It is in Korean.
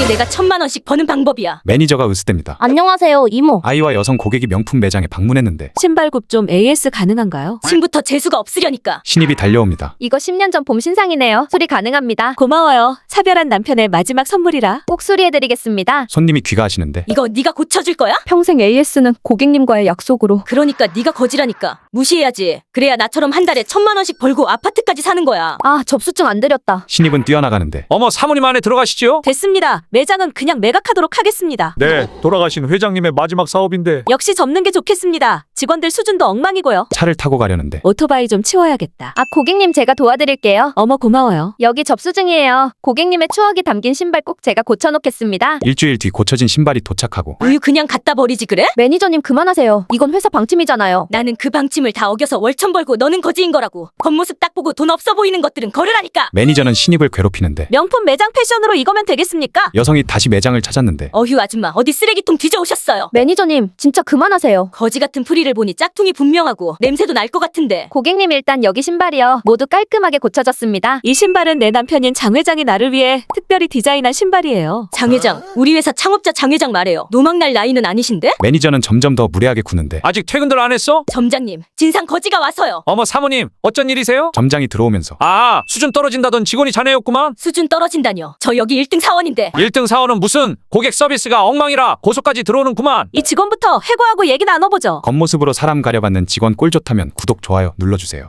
이게 내가 천만 원씩 버는 방법이야. 매니저가 으스댑니다. 안녕하세요, 이모. 아이와 여성 고객이 명품 매장에 방문했는데 신발 굽 좀 AS 가능한가요? 지금부터 재수가 없으려니까. 신입이 달려옵니다. 이거 10년 전 봄 신상이네요. 수리 가능합니다. 고마워요. 사별한 남편의 마지막 선물이라. 꼭 수리해드리겠습니다. 손님이 귀가하시는데 이거 네가 고쳐줄 거야? 평생 AS는 고객님과의 약속으로. 그러니까 네가 거지라니까. 무시해야지. 그래야 나처럼 한 달에 천만 원씩 벌고 아파트까지 사는 거야. 아, 접수증 안 드렸다. 신입은 뛰어나가는데 어머 사모님 안에 들어가시죠. 됐습니다. 매장은 그냥 매각하도록 하겠습니다. 네, 돌아가신 회장님의 마지막 사업인데 역시 접는 게 좋겠습니다. 직원들 수준도 엉망이고요. 차를 타고 가려는데 오토바이 좀 치워야겠다. 아, 고객님 제가 도와드릴게요. 어머 고마워요. 여기 접수증이에요. 고객님의 추억이 담긴 신발 꼭 제가 고쳐놓겠습니다. 일주일 뒤 고쳐진 신발이 도착하고 우유 그냥 갖다 버리지 그래? 매니저님 그만하세요. 이건 회사 방침이잖아요. 나는 그 방침을 다 어겨서 월천 벌고 너는 거지인 거라고. 겉모습 딱 보고 돈 없어 보이는 것들은 거르라니까. 매니저는 신입을 괴롭히는데 명품 매장 패션으로 이거면 되겠습니까? 여성이 다시 매장을 찾았는데 어휴 아줌마 어디 쓰레기통 뒤져 오셨어요. 매니저님, 진짜 그만하세요. 거지 같은 프리를 보니 짝퉁이 분명하고 냄새도 날 것 같은데. 고객님 일단 여기 신발이요. 모두 깔끔하게 고쳐졌습니다. 이 신발은 내 남편인 장 회장이 나를 위해 특별히 디자인한 신발이에요. 장 회장, 우리 회사 창업자 장 회장 말해요. 노망날 나이는 아니신데? 매니저는 점점 더 무례하게 구는데 아직 퇴근들 안 했어? 점장님, 진상 거지가 와서요. 어머 사모님 어쩐 일이세요? 점장이 들어오면서 아 수준 떨어진다던 직원이 자네였구만. 수준 떨어진다뇨. 저 여기 1등 사원인데. 1등 사원은 무슨 고객 서비스가 엉망이라 고소까지 들어오는구만. 이 직원부터 해고하고 얘기 나눠보죠. 겉모습 으로 사람 가려받는 직원 꼴 좋다면 구독 좋아요 눌러주세요.